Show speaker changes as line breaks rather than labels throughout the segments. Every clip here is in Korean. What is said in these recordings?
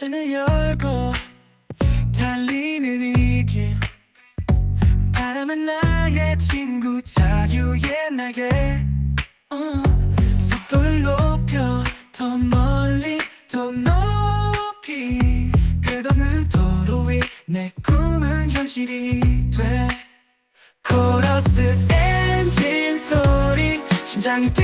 뒷전을 열고 달리는 이길. 바람은 나의 친구 자유의 날개. 어, 속도를 높여 더 멀리 더 높이. 끝없는 도로 위 내 꿈은 현실이 돼. 코러스 엔진 소리 심장이 뛰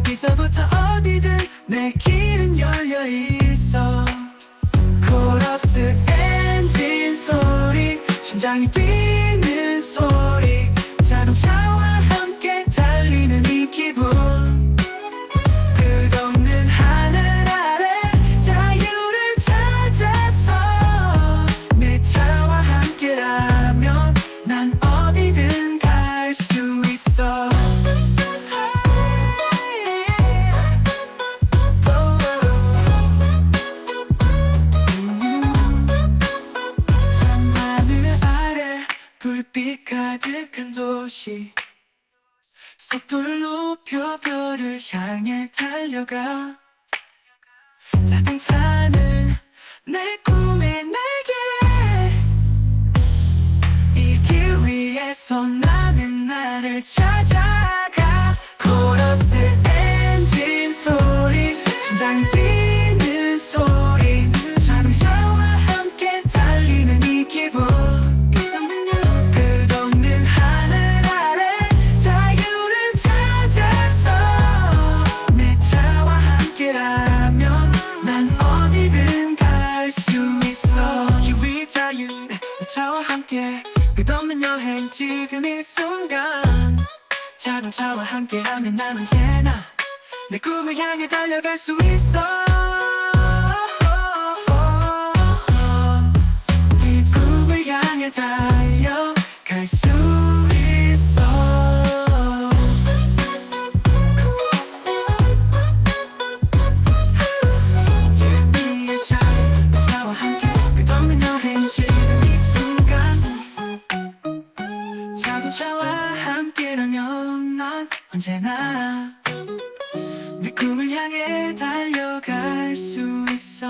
여기서부터 어디든 내 길은 열려 있어. 코러스 엔진 소리 심장이 뛰 속도를 높여 별을 향해 달려가. 자동차는 내 꿈의 날개 이 길 위에서 나는 나를 찾아가. 코러스 없는 여행 지금 이 순간. 자동차와 함께라면 난 언제나 내 꿈을 향해 달려갈 수 있어. 이 꿈을 향해 달 언제나 내 꿈을 향해 달려갈 수 있어.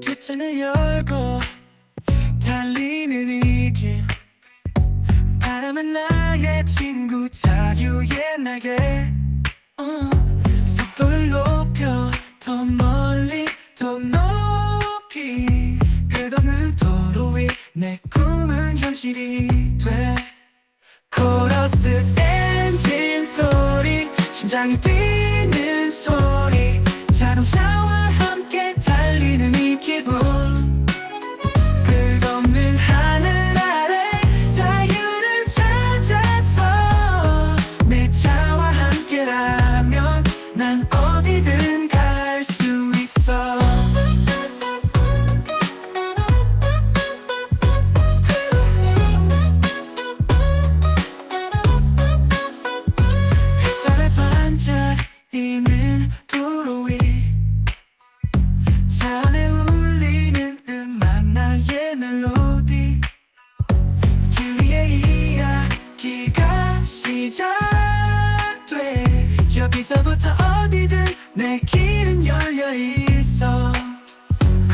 뒷전을 열고 달리는 이 길. 바람은 나의 친구 자유의 날개. 어, 속도를 높여 더 멀리 더 높이 끝없는 도로 위 내 꿈은 현실이 돼. 코러스 엔진 소리 심장이 뛰 여기서부터 어디든 내 길은 열려 있어.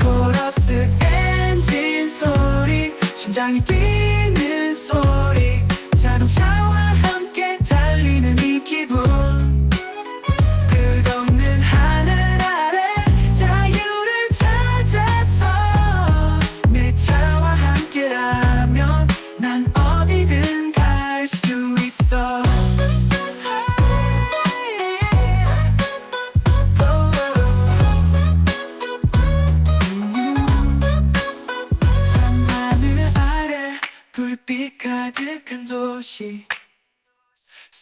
코러스 엔진 소리 심장이 뛰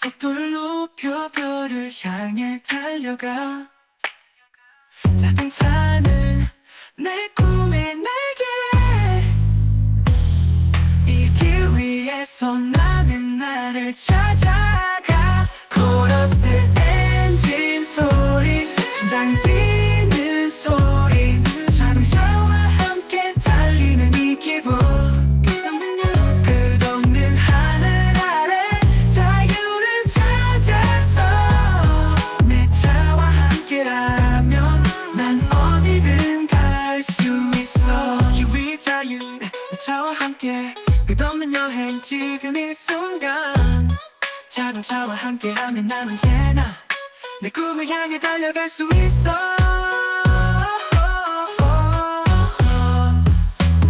목표를 향해 달려가. 자동차는 내 꿈의 날개 이 길 위에서 나는 나를 찾아 여행 지금 이 순간 자동차와 함께라면 난 언제나. 내 꿈을 향해 달려갈 수 있어.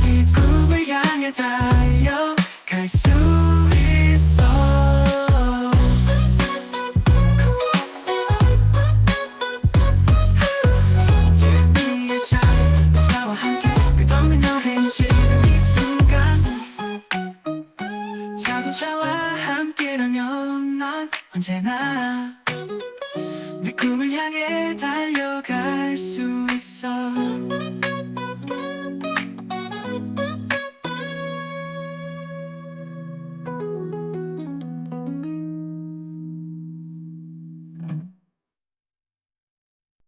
이 꿈을 향해 달 언제나 내 꿈을 향해 달